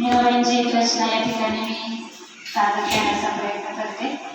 मेवाड्यांची एक रचना या ठिकाणी मी सादर करण्याचा प्रयत्न करते.